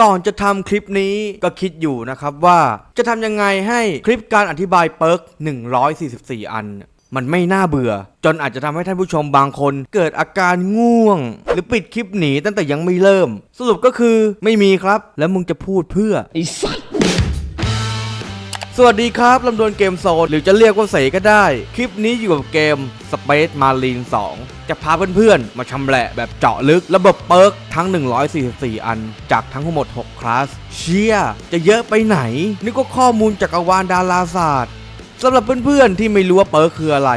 ก่อนจะทำคลิปนี้ก็คิดอยู่นะครับว่าจะทำยังไงให้คลิปการอธิบายเปิร์ก144 อัน มันไม่น่าเบื่อ จนอาจจะทำให้ท่านผู้ชมบางคน เกิดอาการง่วง หรือปิดคลิปหนีตั้งแต่ยังไม่เริ่ม สรุปก็คือไม่มีครับ แล้วมึงจะพูดเพื่อไอ้สัตว์ สวัสดีครับลำดวนเกมโซนหรือจะเรียกว่าเสก็ได้ คลิปนี้อยู่กับเกม Space Marine 2 จะพาเพื่อนๆ มาชำแหละแบบเจาะลึกระบบเปิร์กทั้ง 144 อัน จากทั้งหมด 6 คลาส เชียจะเยอะไปไหน นี่ก็ข้อมูลจากอวานดาราศาสตร์ สำหรับเพื่อนๆที่ไม่รู้ว่าเปิร์กคืออะไร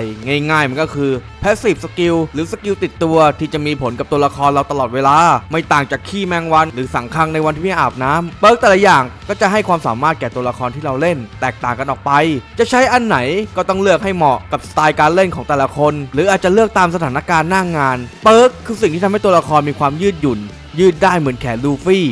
ง่ายๆ มันก็คือ Passive Skill หรือสกิลติดตัวที่จะมีผลกับตัวละครเราตลอดเวลา ไม่ต่างจากขี้แมงวัน หรือสังคังในวันที่ไม่อาบน้ำเปิร์กแต่ละอย่างก็จะให้ความสามารถแก่ตัวละครที่เราเล่น แตกต่างกันออกไป จะใช้อันไหนก็ต้องเลือกให้เหมาะกับสไตล์การเล่นของแต่ละคน หรืออาจจะเลือกตามสถานการณ์หน้างงาน เปิร์กคือสิ่งที่ทำให้ตัวละครมีความยืดหยุ่น ยืดได้เหมือนแขนลูฟี่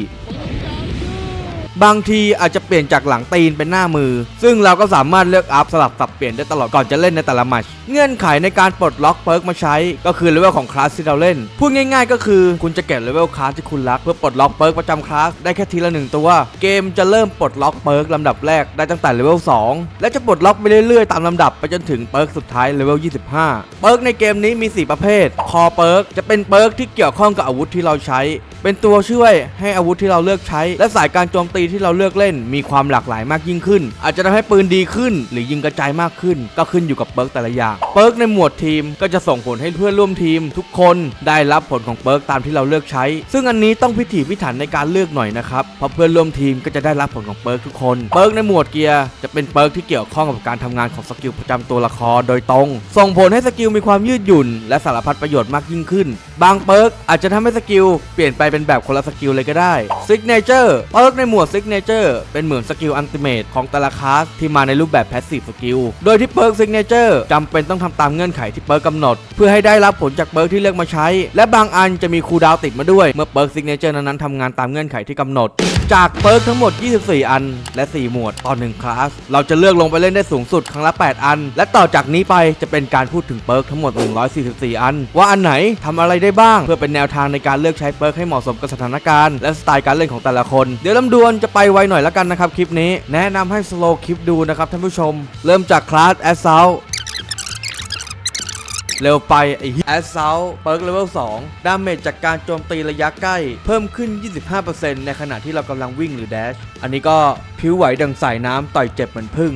บางทีอาจจะเปลี่ยนจากหลังตีนเป็นหน้ามือ ซึ่งเราก็สามารถเลือกอัพสลับสับเปลี่ยนได้ตลอดก่อนจะเล่นในแต่ละมตชเงื่อนไขในการปลดล็อกเปิร์กมาใช้ ก็คือเลเวลของคลาสที่เราเล่น พูดง่ายๆ ก็คือคุณจะเก็บเลเวลคลาสที่คุณรัก เพื่อปลดล็อกเปิร์กประจำคลาสได้แค่ทีละหนึ่งตัว เกมจะเริ่มปลดล็อกเปิร์กลำดับแรกได้ตั้งแต่เลเวล2และจะปลดล็อกไปเรื่อยๆ ตามลำดับไปจนถึงเปิร์กสุดท้ายเลเวล25เปิร์กในเกมนี้มี 4 ประเภท คอเปิร์กจะเป็นเปิร์กที่เกี่ยวข้องกับอาวุธที่เราใช้ เป็นตัวช่วยให้อาวุธที่เราเลือกใช้ และสายการโจมตีที่เราเลือกเล่นมีความหลากหลายมากยิ่งขึ้น อาจจะทำให้ปืนดีขึ้น หรือยิงกระจายมากขึ้น ก็ขึ้นอยู่กับเปิร์กแต่ละอย่างเปิร์กในหมวดทีมก็จะส่งผลให้เพื่อนร่วมทีม ทุกคนได้รับผลของเปิร์กตามที่เราเลือกใช้ ซึ่งอันนี้ต้องพิถีพิถันในการเลือกหน่อยนะครับเพราะเพื่อนร่วมทีมก็จะได้รับผลของเปิร์กทุกคนเปิร์กในหมวดเกียร์จะเป็นเปิร์กที่เกี่ยวข้องกับการทำงานของสกิลประจำตัวละครโดยตรง ส่งผลให้สกิลมีความยืดหยุ่น และสารพัดประโยชน์มากยิ่งขึ้น บางเปิร์กอาจจะทำให้สกิลเปลี่ยนไปเป็นแบบคนละสกิลเลยก็ได้ Signature เปิร์กในหมวด Signature เป็นเหมือนสกิลอันติเมตของแต่ละคลาสที่มาในรูปแบบ Passive Skill โดยที่เปิร์ก Signature จำเป็นต้องทำตามเงื่อนไขที่เปิร์กกำหนด เพื่อให้ได้รับผลจากเปิร์กที่เลือกมาใช้ และบางอันจะมีคูลดาวติดมาด้วยเมื่อเปิร์ก Signature นั้นๆทำงานตามเงื่อนไขที่กำหนด จากเปิร์กทั้งหมด 24 อัน และ 4 หมวดต่อ1คลาสเราจะเลือกลงไปเล่นได้สูงสุดครั้งละ 8 อัน และต่อจากนี้ไปจะเป็นการพูดถึงเปิร์กทั้งหมด 144 อัน ว่าอันไหนทำอะไรได้บ้าง เพื่อเป็นแนวทางในการเลือกใช้เปิร์กให้เหมาะสมกับสถานการณ์และสไตล์การเล่นของแต่ละคน เดี๋ยวลำดวนจะไปไวหน่อยแล้วกันนะครับคลิปนี้ แนะนำให้สโลคลิปดูนะครับท่านผู้ชม เริ่มจากคลาสแอสเซาเร็วไปไอ้แอสเซาเปิร์กเลเวล2ดาเมจจากการโจมตีระยะใกล้ เพิ่มขึ้น 25%ในขณะที่เรากำลังวิ่งหรือแดช อันนี้ก็ผิวไหวดังสายน้ำต่อยเจ็บเหมือนพึ่ง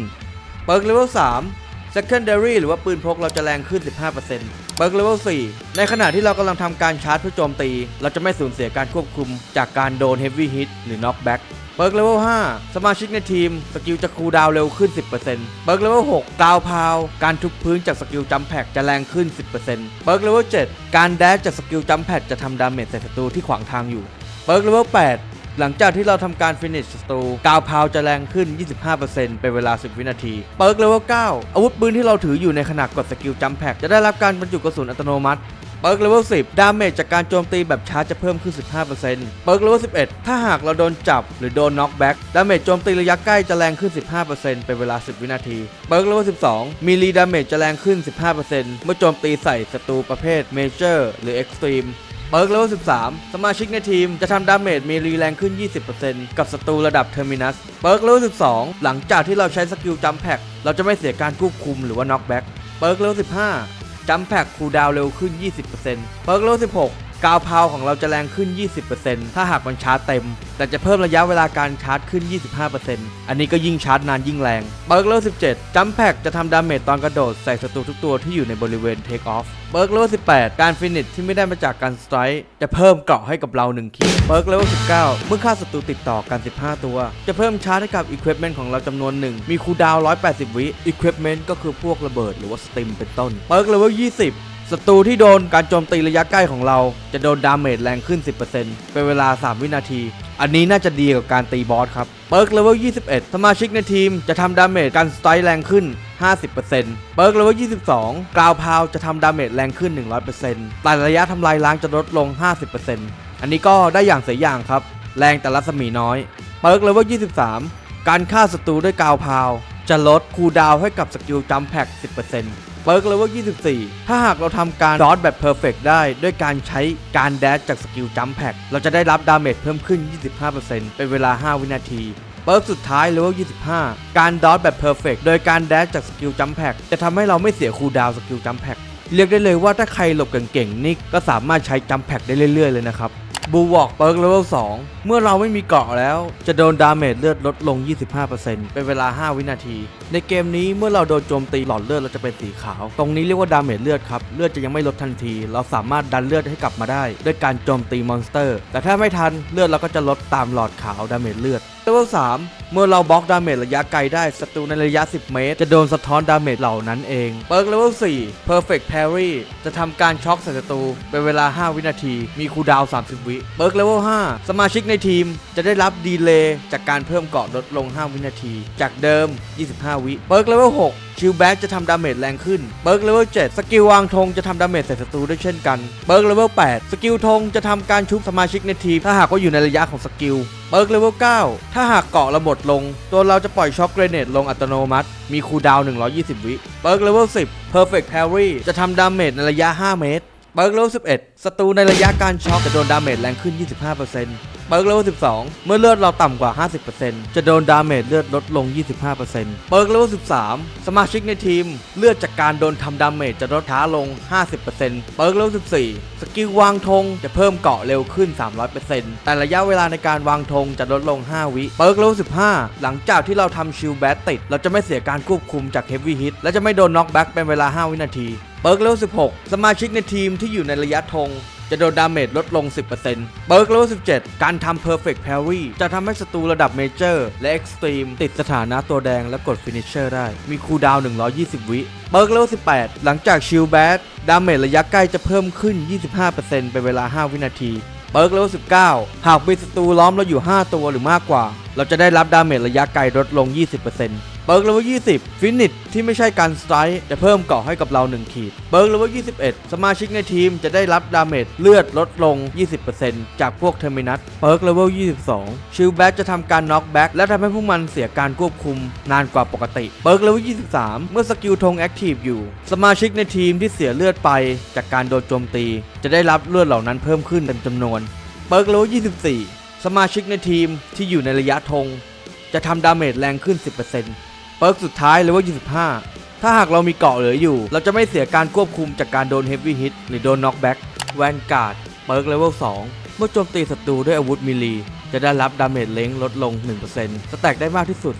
เปิร์กเลเวล3 secondary หรือว่าปืนพกเราจะแรงขึ้น 15%เปิร์กเลเวล4ในขณะที่เรากำลังทำการชาร์จเพื่อโจมตี เราจะไม่สูญเสียการควบคุมจากการโดน heavy hit หรือ knockback เปิร์กเลเวล5สมาชิกในทีม สกิลจะคูลดาวเร็วขึ้น 10%เปิร์กเลเวล6กาวพาว การทุบพื้นจากสกิลจัมแพกจะแรงขึ้น 10%เปิร์กเลเวล7การแดชจากสกิลจัมแพกจะทำดาเมจใส่ศัตรูที่ขวางทางอยู่เปิร์กเลเวล8 หลังจากที่เราทำการ finish ศัตรูกาวพาวจะแรงขึ้น 25%เป็นเวลา 10 วินาที เปิร์กเลเวล9อาวุธปืนที่เราถืออยู่ในขณะกดสกิลจัมแพกจะได้รับการบรรจุกระสุนอัตโนมัติเปิร์กเลเวล 10 ดาเมจจากการโจมตีแบบชาร์จจะเพิ่มขึ้น 15%เปิร์กเลเวล 11 ถ้าหากเราโดนจับหรือโดนน็อกแบ็กดาเมจโจมตีระยะใกล้จะแรงขึ้น 15%เป็นเวลา 10 วินาที เปิร์กเลเวล 12 มีรีดาเมจจะแรงขึ้น 15%เมื่อโจมตีใส่ศัตรูประเภทเมเจอร์หรือเอ็กซ์ตรีม เบิร์กเลเวล13 สมาชิกในทีมจะทำดาเมจมีรีแรงขึ้น 20%กับศัตรูระดับเทอร์มินัส เบิร์กเลเวล12 หลังจากที่เราใช้สกิลจัมแพกเราจะไม่เสียการควบคุมหรือว่าน็อกแบ็กเบิร์กเลเวล15จัมแพกคูลดาวเร็วขึ้น 20%เปิร์กเลเวล16 กาวพาวของเราจะแรงขึ้น 20%ถ้าหากมันชาร์จเต็ม แต่จะเพิ่มระยะเวลาการชาร์จขึ้น 25%อันนี้ก็ยิ่งชาร์จนานยิ่งแรงเปิร์กเลเวล17จัมแพกจะทำดาเมจตอนกระโดดใส่ศัตรูทุกตัวที่อยู่ในบริเวณเทคออฟเปิร์กเลเวล18 การฟินิชที่ไม่ได้มาจากการสไตร์จะเพิ่มเกราะให้กับเรา1ขีดเปิร์กเลเวล19 เมื่อฆ่าศัตรูติดต่อกัน 15 ตัว จะเพิ่มชาร์จให้กับอุปกรณ์ของเราจำนวนหนึ่งมีคูลดาวน์180 วิอุปกรณ์ก็คือพวกระเบิดหรือว่าสติมเป็นต้นเปิร์กเลเวล20 ศัตรูที่โดนการโจมตีระยะใกล้ของเรา จะโดนดาเมจแรงขึ้น 10%เป็นเวลา 3 วินาที อันนี้น่าจะดีกับการตีบอสครับเปิร์กเลเวล 21 สมาชิกในทีมจะทำดาเมจการสไตร์แรงขึ้น 50%เปิร์กเลเวล 22 กราวพาวจะทำดาเมจแรงขึ้น 100%แต่ระยะทำลายล้างจะลดลง 50%อันนี้ก็ได้อย่างเสียอย่างครับ แรงแต่รัศมีน้อย เปิร์กเลเวล 23 การฆ่าศัตรูด้วยกาวพาว จะลดคูดาวให้กับสกิลจัมแพ็ก10% เปิร์กเลเวล24 ถ้าหากเราทำการดอทแบบเพอร์เฟกได้ ด้วยการใช้การแดชจากสกิลจัมแพ็กเราจะได้รับดาเมจเพิ่มขึ้น 25%เป็นเวลา 5 วินาทีเปิร์กสุดท้ายเลเวล25 การดอทแบบเพอร์เฟกโดยการแดชจากสกิลจัมแพ็กจะทำให้เราไม่เสียคูลดาวน์สกิลจัมแพ็กเรียกได้เลยว่าถ้าใครหลบเก่งๆนี่ก็สามารถใช้จัมแพ็กได้เรื่อยๆเลยนะครับ บูวอกเปิร์กเลเวล2เมื่อเราไม่มีเกาะแล้ว จะโดนดาเมจเลือดลดลง 25%เป็นเวลา 5 วินาที ในเกมนี้เมื่อเราโดนโจมตีหลอดเลือดเราจะเป็นสีขาว ตรงนี้เรียกว่าดาเมจเลือดครับ เลือดจะยังไม่ลดทันที เราสามารถดันเลือดให้กลับมาได้ ด้วยการโจมตีมอนสเตอร์ แต่ถ้าไม่ทันเลือดเราก็จะลดตามหลอดขาวดาเมจเลือด เลเวล3เมื่อเราบล็อกดาเมจระยะไกลได้ศัตรูในระยะ 10 เมตร จะโดนสะท้อนดาเมจเหล่านั้นเองเปิร์กเลเวล4 Perfect Parry จะทำการช็อกใส่ศัตรูเป็นเวลา 5 วินาที มีคูดาว 30 วิเปิร์กเลเวล5สมาชิกในทีมจะได้รับดีเลย์จากการเพิ่มเกาะลดลง 5 วินาที จากเดิม 25 วิเปิร์กเลเวล6ชิลแบ็กจะทำดาเมจแรงขึ้น เบิร์กเลเวล 7 สกิลวางธงจะทำดาเมจใส่ศัตรูได้เช่นกัน เบิร์กเลเวล 8 สกิลธงจะทำการชุบสมาชิกในทีม ถ้าหากว่าอยู่ในระยะของสกิล เบิร์กเลเวล 9 ถ้าหากเกาะระบดลง ตัวเราจะปล่อยช็อคเกรเนตลงอัตโนมัติ มีคูลดาวน์120 วิ เบิร์กเลเวล 10 Perfect Parry จะทำดาเมจในระยะ 5 เมตร เบิร์กเลเวล 11 ศัตรูในระยะการช็อคจะโดนดาเมจแรงขึ้น 25% เบิร์กเลเวล12 เมื่อเลือดเราต่ำกว่า 50%จะโดนดาเมจเลือดลดลง 25%เบิร์กเลเวล13 สมาชิกในทีม เลือดจากการโดนทำดาเมจจะลดช้าลง 50%เบิร์กเลเวล14 สกิลวางธงจะเพิ่มเกาะเร็วขึ้น 300%แต่ระยะเวลาในการวางธงจะลดลง 5 วิเบิร์กเลเวล15 หลังจากที่เราทำชิลแบตติด เราจะไม่เสียการควบคุมจากเฮฟวี่ฮิตและจะไม่โดนน็อกแบ็กเป็นเวลา 5 วินาทีเบิร์กเลเวล16 สมาชิกในทีมที่อยู่ในระยะธง จะโดนดาเมจลดลง 10%เบิร์กเลเวล17 การทำ Perfect Parry จะทำให้ศัตรูระดับเมเจอร์และ Extreme ติดสถานะตัวแดงและกด Finisher ได้ มีคูลดาวน์120 วิ เบิร์กเลเวล18 หลังจากชิลแบดดาเมจระยะใกล้จะเพิ่มขึ้น 25%เป็นเวลา 5 วินาทีเบิร์กเลเวล19 หากมีศัตรูล้อมเราอยู่ 5 ตัวหรือมากกว่า เราจะได้รับดาเมจระยะไกลลดลง 20% เบิร์กเลเวล20 ฟินิชที่ไม่ใช่การสไตร์จะเพิ่มเกราะให้กับเรา 1 ขีด เบิร์กเลเวล21 สมาชิกในทีมจะได้รับดาเมจเลือดลดลง 20%จากพวกเทอร์มินัสเบิร์กเลเวล22 ชิลแบ็กจะทำการน็อกแบ็กและทำให้พวกมันเสียการควบคุมนานกว่าปกติ เบิร์กเลเวล23 เมื่อสกิลธงแอคทีฟอยู่ สมาชิกในทีมที่เสียเลือดไปจากการโดนโจมตี จะได้รับเลือดเหล่านั้นเพิ่มขึ้นเต็มจำนวน เบิร์กเลเวล24 สมาชิกในทีมที่อยู่ในระยะธงจะทำดาเมจแรงขึ้น 10% เปิร์กสุดท้ายเลเวล25 ถ้าหากเรามีเกาะเหลืออยู่ เราจะไม่เสียการควบคุมจากการโดนเฮฟวี่ฮิตหรือโดนน็อกแบ็กแวนการ์ดเปิร์กเลเวล2เมื่อโจมตีศัตรูด้วยอาวุธมิลี จะได้รับดาเมจเล้งลดลง 1%สแต็กได้มากที่สุด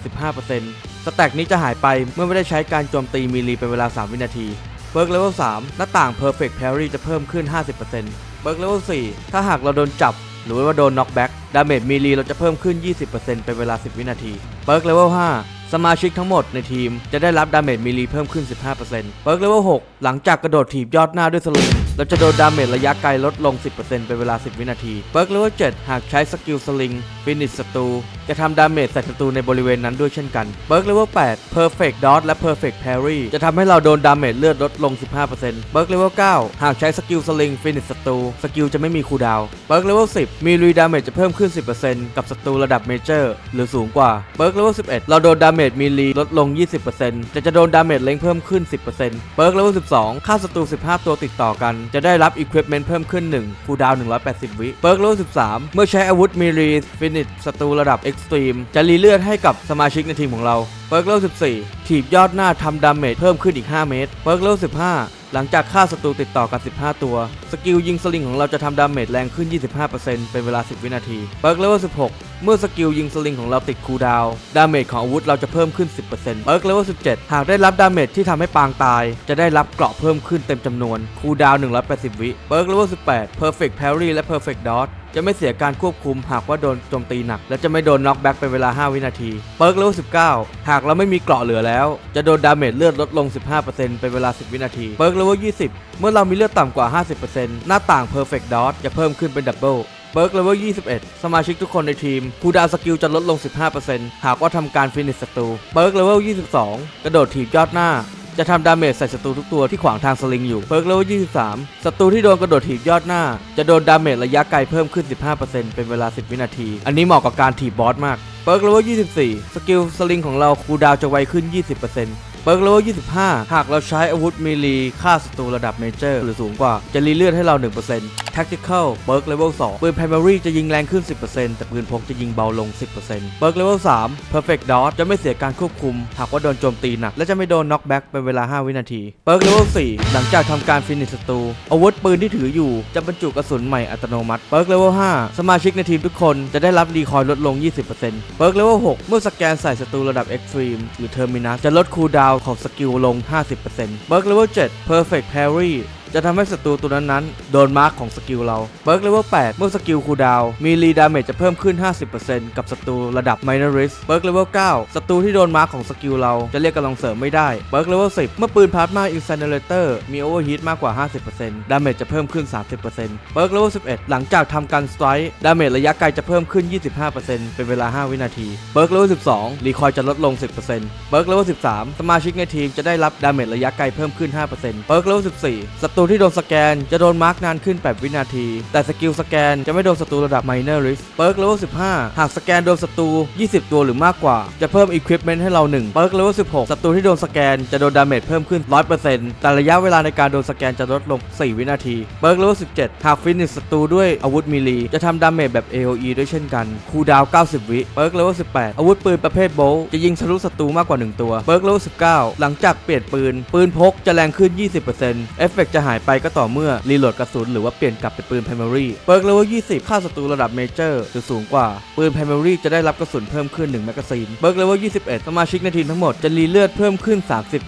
15%สแต็กนี้จะหายไปเมื่อไม่ได้ใช้การโจมตีมิลีเป็นเวลา 3 วินาทีเบิร์กเลเวล3หน้าต่าง Perfect Parry จะเพิ่มขึ้น 50%เบิร์กเลเวล4ถ้าหากเราโดนจับ หรือว่าโดนน็อกแบ็กดาเมจมีลีเราจะเพิ่มขึ้น 20%เป็นเวลา 10 วินาทีเบิร์กเลเวล5 สมาชิกทั้งหมดในทีมจะได้รับดาเมจมีลีเพิ่มขึ้น 15%เบิร์กเลเวล6หลังจากกระโดดถีบยอดหน้าด้วยสลิงเราจะโดนดาเมจระยะไกลลดลง 10%เป็นเวลา 10 วินาที เบิร์กเลเวล7หากใช้สกิลสลิงฟินิชศัตรู จะทำดาเมจใส่ศัตรูในบริเวณนั้นด้วยเช่นกันเบิร์กเลเวล8 Perfect Dodge และ Perfect Parry จะทำให้เราโดนดาเมจเลือดลดลง 15%เบิร์กเลเวล9หากใช้สกิลสลิงฟินิชศัตรูสกิลจะไม่มีคูลดาวน์เบิร์กเลเวล10 มีรีดาเมจจะเพิ่มขึ้น 10%กับศัตรูระดับเมเจอร์หรือสูงกว่าเบิร์กเลเวล11 เราโดนดาเมจมีรีลดลง 20%แต่จะโดนดาเมจเล้งเพิ่มขึ้น 10%เบิร์กเลเวล12ฆ่าศัตรู 15 ตัวติดต่อกัน จะได้รับ Equipment เพิ่มขึ้น 1คูลดาวน์180 วิเบิร์กเลเวล13 เมื่อใช้อาวุธมีรีฟินิชศัตรูระดับสตรีมจะรีเลือดให้กับสมาชิกในทีมของเราเบิร์กเลเวล14 ถีบยอดหน้าทำดาเมจเพิ่มขึ้นอีก 5 เมตรเบิร์กเลเวล15 หลังจากฆ่าศัตรูติดต่อกัน 15 ตัว สกิลยิงสลิงของเราจะทำดาเมจแรงขึ้น 25%เป็นเวลา 10 วินาทีเบิร์กเลเวล16 เมื่อสกิลยิงสลิงของเราติดคูลดาว ดาเมจของอาวุธเราจะเพิ่มขึ้น 10%เบิร์กเลเวล17 หากได้รับดาเมจที่ทำให้ปางตาย จะได้รับเกราะเพิ่มขึ้นเต็มจำนวน คูลดาว 180 วิเบิร์กเลเวล18 Perfect Parry และ Perfect Dodge จะไม่เสียการควบคุมหากว่าโดนโจมตีหนัก และจะไม่โดนน็อกแบ็กเป็นเวลา 5 วินาที เปิร์กเลเวล19 หากเราไม่มีเกราะเหลือแล้ว จะโดนดาเมจเลือดลดลง 15%เป็นเวลา 10 วินาที เปิร์กเลเวล20 เมื่อเรามีเลือดต่ำกว่า 50%หน้าต่าง Perfect Dot จะเพิ่มขึ้นเป็นดับเบิล เบิร์กเลเวล 21 สมาชิกทุกคนในทีมคูดาวสกิลจะลดลง 15%หากว่าทำการฟินิชศัตรู เบิร์กเลเวล 22 กระโดดถีบยอดหน้า จะทำดาเมจใส่ศัตรูทุกตัวที่ขวางทางสลิงอยู่เปิร์กเลเวล 23 ศัตรูที่โดนกระโดดถีบยอดหน้า จะโดนดาเมจระยะไกลเพิ่มขึ้น 15%เป็นเวลา 10 วินาที อันนี้เหมาะกับการถีบบอสมากเปิร์กเลเวล 24 สกิลสลิงของเราคูดาวจะไวขึ้น 20% เบิร์กเลเวล25 หากเราใช้อาวุธมีลีฆ่าศัตรูระดับเมเจอร์หรือสูงกว่า จะรีเลือดให้เรา 1% Tactical เบิร์กเลเวล2ปืน Primary จะยิงแรงขึ้น 10%แต่ปืนพกจะยิงเบาลง 10%เบิร์กเลเวล3 Perfect Dodge จะไม่เสียการควบคุม หากว่าโดนโจมตีหนัก และจะไม่โดน knockback เป็นเวลา 5 วินาที เบิร์กเลเวล4หลังจากทำการฟินิชศัตรู อาวุธปืนที่ถืออยู่จะบรรจุกระสุนใหม่อัตโนมัติ เบิร์กเลเวล5สมาชิกในทีมทุกคนจะได้รับรีคอยล์ลดลง 20%เบิร์กเลเวล6เมื่อสแกนใส่ศัตรูระดับ Extreme หรือ Terminus จะลดคูลดาวน์ของสกิลลง 50%เบิร์กเลเวล7 Perfect Parry จะทำให้ศัตรูตัวนั้นๆโดนมาร์กของสกิลเราเบิร์กเลเวล8เมื่อสกิลคูดาวมีรีดาเมจจะเพิ่มขึ้น 50%กับศัตรูระดับ Minor Risk เบิร์กเลเวล9ศัตรูที่โดนมาร์กของสกิลเราจะเรียกกำลังเสริมไม่ได้เบิร์กเลเวล10 เมื่อปืนพลาสมาอิน c ซ n เ r เตอร์มีโอเวอร์ฮีทมากกว่า 50%ดาเมจจะเพิ่มขึ้น 30%เบิร์กเลเวล11 หลังจากทำการสไตร์ดาเมจระยะไกลจะเพิ่มขึ้น 25%เป็นเวลา 5 วินาทีเบิร์กเลเวล12รีคอยจะลดลง 10%เบิร์กเลเวล13 สมาชิกในทีมจะได้รับดาเมจระยะไกลเพิ่มขึ้น 5%เบิร์กเลเวล14ศัตรููที่โดนสแกนจะโดนมาร์กนานขึ้น 8 วินาที แต่สกิลสแกนจะไม่โดนศัตรูระดับ Minor Risk เบิร์กเลเวล15 หากสแกนโดนศัตรู 20 ตัวหรือมากกว่า จะเพิ่ม Equipment ให้เรา 1เบิร์กเลเวล16ศัตรูที่โดนสแกนจะโดนดาเมจเพิ่มขึ้น 100%แต่ระยะเวลาในการโดนสแกนจะลดลง 4 วินาทีเบิร์กเลเวล17 หากฟินิชศัตรูด้วยอาวุธมีลีจะทำดาเมจแบบ AoE ด้วยเช่นกัน คูลดาวน์90 วิเบิร์กเลเวล18 อาวุธปืนประเภทโบลต์จะยิงทะลุศัตรูมากกว่า 1 ตัวเบิร์กเลเวล19 หลังจากเปลี่ยนปืน ปืนพกจะแรงขึ้น 20%เอฟเฟกต์จะหายไปก็ต่อเมื่อรีโหลดกระสุนหรือว่าเปลี่ยนกลับเป็นปืน primary เบิร์กเลเวล20ค่าศัตรูระดับเมเจอร์หรือสูงกว่า ปืน primary จะได้รับกระสุนเพิ่มขึ้น1แมกกาซีนเบิร์กเลเวล21 สมาชิกในทีมทั้งหมดจะรีเลือดเพิ่มขึ้น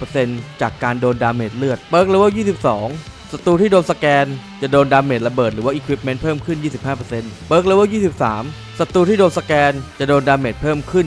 30%จากการโดนดาเมจเลือดเบิร์กเลเวล22 ศัตรูที่โดนสแกน จะโดนดาเมจระเบิดหรือว่าอุปกรณ์เพิ่มขึ้น 25%เบิร์กเลเวล23 ศัตรูที่โดนสแกน จะโดนดาเมจเพิ่มขึ้น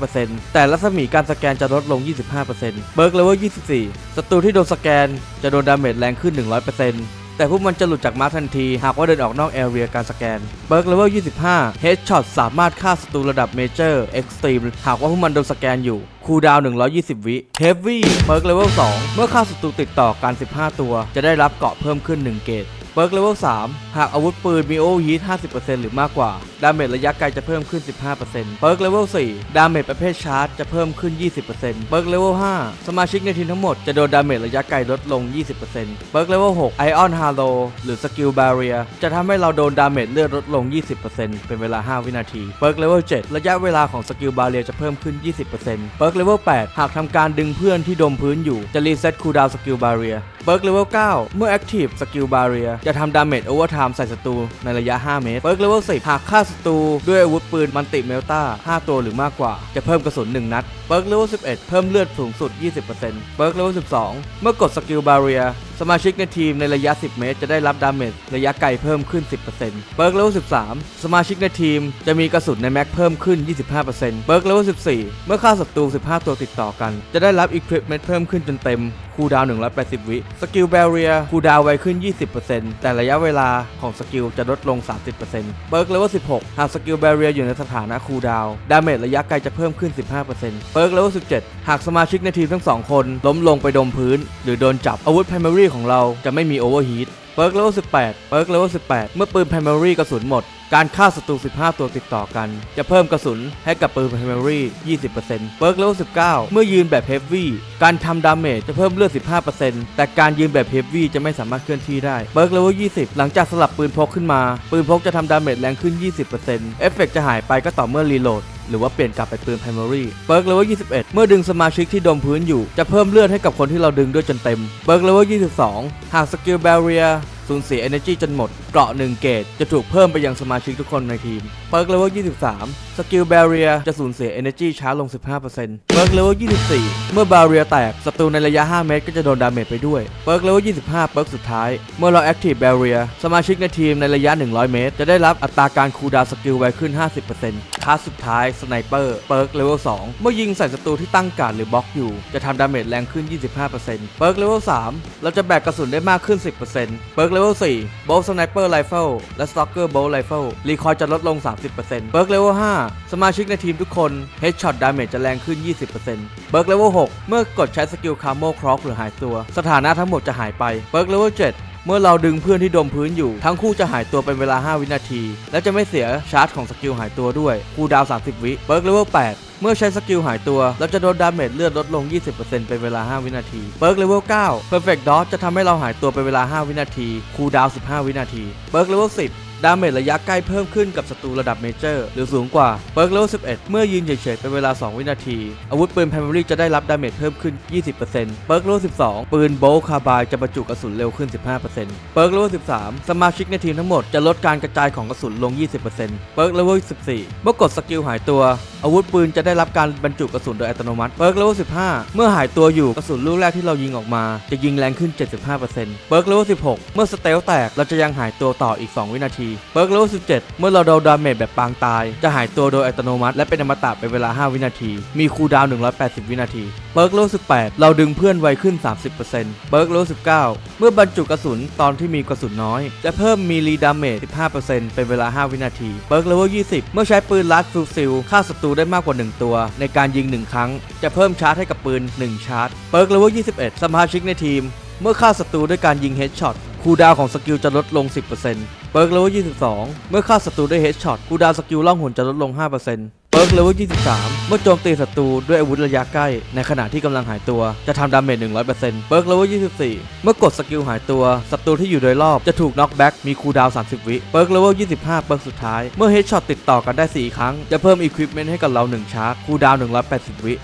75%แต่รัศมีการสแกนจะลดลง 25%เบิร์กเลเวล24 ศัตรูที่โดนสแกน จะโดนดาเมจแรงขึ้น 100% แต่พวกมันจะหลุดจากมาร์ทันที หากว่าเดินออกนอกแอเรียการสแกนเบิร์กเลเวล 25 เฮดช็อตสามารถฆ่าศัตรูระดับเมเจอร์เอ็กซ์ตรีมหากว่าพวกมันโดนสแกนอยู่คูดาวน์120 วิเฮฟวี่เบิร์กเลเวล 2 เมื่อฆ่าศัตรูติดต่อกัน 15 ตัว จะได้รับเกาะเพิ่มขึ้น 1 เกต เบิร์กเลเวล3หากอาวุธปืนมีโอว์ฮีท50%หรือมากกว่า ดาเมจระยะไกลจะเพิ่มขึ้น 15%เบิร์กเลเวล4ดาเมจประเภทชาร์จจะเพิ่มขึ้น 20%เบิร์กเลเวล5สมาชิกในทีมทั้งหมดจะโดนดาเมจระยะไกลลดลง 20%เบิร์กเลเวล6ไอออนฮาโลหรือสกิลบาเรียจะทำให้เราโดนดาเมจเลือดลดลง 20%เป็นเวลา 5 วินาทีเบิร์กเลเวล7ระยะเวลาของสกิลบาเรียจะเพิ่มขึ้น 20%เบิร์กเลเวล8หากทำการดึงเพื่อนที่ดมพื้นอยู่จะรีเซ็ตคูลดาวสกิลบาเรีย เบิร์กเลเวล 9 เมื่อแอคทีฟสกิลบาเรียจะทำดาเมจโอเวอร์ไทม์ใส่ศัตรูในระยะ 5 เมตรเบิร์กเลเวล 10 หากฆ่าศัตรูด้วยอาวุธปืนมันติเมลตา5 ตัวหรือมากกว่า จะเพิ่มกระสุน 1 นัดเบิร์กเลเวล 11 เพิ่มเลือดสูงสุด 20%เบิร์กเลเวล 12 เมื่อกดสกิลบาเรียสมาชิกในทีมในระยะ 10 เมตร จะได้รับดาเมจระยะไกลเพิ่มขึ้น 10%เบิร์กเลเวล13 สมาชิกในทีมจะมีกระสุนในแม็กเพิ่มขึ้น 25%เบิร์กเลเวล14 เมื่อฆ่าศัตรู 15 ตัวติดต่อกัน จะได้รับ Equipment เพิ่มขึ้นจนเต็ม คูดาว 180 วิ สกิลแบเรียคูดาวไวขึ้น 20%แต่ระยะเวลาของสกิลจะลดลง 30%เบิร์กเลเวล16 หากสกิลแบเรียอยู่ในสถานะคูดาวดาเมจระยะไกลจะเพิ่มขึ้น 15%เบิร์กเลเวล17 หากสมาชิกในทีมทั้งสองคนล้มลงไปดมพื้น หรือโดนจับอาวุธ primary ของเราจะไม่มีโอเวอร์ฮีทเบิร์กเลเวล18เบิร์กเลเวล18 เมื่อปืน primary กระสุนหมด การฆ่าศัตรู 15 ตัวติดต่อกัน จะเพิ่มกระสุนให้กับปืน primary 20%เบิร์กเลเวล19 เมื่อยืนแบบ heavy การทำดาเมจจะเพิ่มเลือด 15%แต่การยืนแบบ heavy จะไม่สามารถเคลื่อนที่ได้เบิร์กเลเวล20 หลังจากสลับปืนพกขึ้นมา ปืนพกจะทำดาเมจแรงขึ้น 20%เอฟเฟกต์จะหายไปก็ต่อเมื่อรีโหลด หรือว่าเปลี่ยนกลับไปปืน primary เบิร์กเลเวล21 เมื่อดึงสมาชิกที่ดมพื้นอยู่ จะเพิ่มเลือดให้กับคนที่เราดึงด้วยจนเต็มเบิร์กเลเวล22 หากสกิลแบเรีย สูญเสีย energy จนหมด เกราะ1เกตจะถูกเพิ่มไปยังสมาชิกทุกคนในทีมเบิร์กเลเวล23 สกิล barrier จะสูญเสีย energy ช้าลง 15%เบิร์กเลเวล24 เมื่อ barrier แตกศัตรูในระยะ 5 เมตร ก็จะโดนดาเมจไปด้วยเบิร์กเลเวล25เบิร์กสุดท้าย เมื่อเรา active barrier สมาชิกในทีมในระยะ 100 เมตร จะได้รับอัตราการคูลดาวสกิลไวขึ้น 50%คลาสสุดท้าย sniper เบิร์กเลเวล2เมื่อยิงใส่ศัตรูที่ตั้งการหรือบล็อกอยู่ จะทำดาเมจแรงขึ้น 25%เบิร์กเลเวล3เราจะแบกกระสุนได้มากขึ้น 10%เบิร์กเลเวล4 Bolt Sniper Rifle และ Stalker Bolt Rifle รีคอยจะลดลง 30%เบิร์กเลเวล5สมาชิกในทีมทุกคน Headshot Damage จะแรงขึ้น 20%เบิร์กเลเวล6เมื่อกดใช้สกิล Camo Croc หรือหายตัว สถานะทั้งหมดจะหายไปเบิร์กเลเวล7 เมื่อเราดึงเพื่อนที่ดมพื้นอยู่ ทั้งคู่จะหายตัวเป็นเวลา 5 วินาที และจะไม่เสียชาร์จของสกิลหายตัวด้วยคูดาว 30 วิเบิร์กเลเวล 8เมื่อใช้สกิลหายตัว เราจะโดนดาเมจเลือดลดลง 20%เป็นเวลา 5 วินาที เบิร์กเลเวล 9 Perfect Dodge จะทำให้เราหายตัวเป็นเวลา 5 วินาที คูลดาว 15 วินาที เบิร์กเลเวล 10 ดาเมจระยะใกล้เพิ่มขึ้นกับศัตรูระดับเมเจอร์ หรือสูงกว่าเปิร์กเลเวล11 เมื่อยืนเฉยๆเป็นเวลา 2 วินาที อาวุธปืน Primary จะได้รับดาเมจเพิ่มขึ้น 20%เปิร์กเลเวล12 ปืนโบลคาบายจะบรรจุกระสุนเร็วขึ้น 15%เปิร์กเลเวล13 สมาชิกในทีมทั้งหมดจะลดการกระจายของกระสุนลง 20%เปิร์กเลเวล14 เมื่อกดสกิลหายตัว อาวุธปืนจะได้รับการบรรจุกระสุนโดยอัตโนมัติเปิร์กเลเวล15 เมื่อหายตัวอยู่กระสุนลูกแรกที่เรายิงออกมา จะยิงแรงขึ้น 75%เปิร์กเลเวล16 เมื่อสเตลแตกเราจะยังหายตัวต่ออีก 2 วินาทีเปิร์กเลเวล17 เมื่อเราโดนดาเมจแบบปางตาย จะหายตัวโดยอัตโนมัติและเป็นอมตะเป็นเวลา 5 วินาที มีคูลดาวน์180 วินาทีเปิร์กเลเวล18 เราดึงเพื่อนไวขึ้น 30%เปิร์กเลเวล19 เมื่อบรรจุกระสุนตอนที่มีกระสุนน้อย จะเพิ่มมีรีดาเมจ15%เป็นเวลา 5 วินาทีเปิร์กเลเวล20 เมื่อใช้ปืนลัดฟิลซิลฆ่าศัตรูได้มากกว่า 1 ตัว ในการยิง 1 ครั้ง จะเพิ่มชาร์จให้กับปืน 1 ชาร์จเปิร์กเลเวล21 สมาชิกในทีมเมื่อฆ่าศัตรูด้วยการยิงเฮดช็อต คูดาวของสกิลจะลดลง 10%เปิร์กเลเวล22 เมื่อฆ่าศัตรูด้วยเฮดช็อตคูดาวสกิลล่องหนจะลดลง 5%เปิร์กเลเวล23 เมื่อโจมตีศัตรูด้วยอาวุธระยะใกล้ ในขณะที่กำลังหายตัวจะทำดาเมจ 100%เปิร์กเลเวล24 เมื่อกดสกิลหายตัวศัตรูที่อยู่โดยรอบจะถูกน็อกแบ็กมีคูดาว 30 วิเปิร์กเลเวล25เปิร์กสุดท้าย เมื่อเฮดช็อตติดต่อกันได้ 4 ครั้ง จะเพิ่มอุปกรณ์ให้กับเรา 1 ชาร์จคูดาว 180 วิ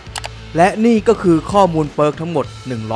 และนี่ก็คือข้อมูลเปิร์กทั้งหมด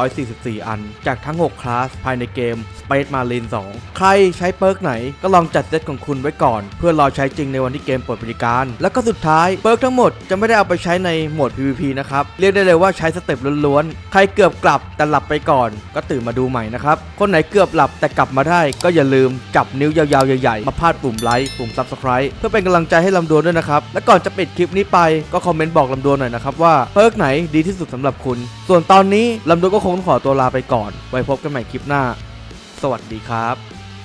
144 อัน จากทั้ง 6 คลาส ภายในเกม Space Marine 2 ใครใช้เปิร์กไหนก็ลองจัดเซตของคุณไว้ก่อน เพื่อรอใช้จริงในวันที่เกมเปิดบริการ แล้วก็สุดท้ายเปิร์กทั้งหมดจะไม่ได้เอาไปใช้ในโหมด PVP นะครับ เรียกได้เลยว่าใช้สเต็ปล้วนๆ ใครเกือบกลับแต่หลับไปก่อน ก็ตื่นมาดูใหม่นะครับ คนไหนเกือบหลับแต่กลับมาได้ ก็อย่าลืมจับนิ้วยาวๆใหญ่ๆมาพาดปุ่มไลค์ปุ่ม Subscribe เพื่อเป็นกำลังใจให้ลำดวนด้วยนะครับและก่อนจะปิดคลิปนี้ไปก็คอมเมนต์บอกลำดวนหน่อยนะครับว่าเปิร์กไหนดีที่สุดสำหรับคุณ ส่วนตอนนี้ลำดวนก็คงต้องขอตัวลาไปก่อน ไว้พบกันใหม่คลิปหน้า สวัสดีครับ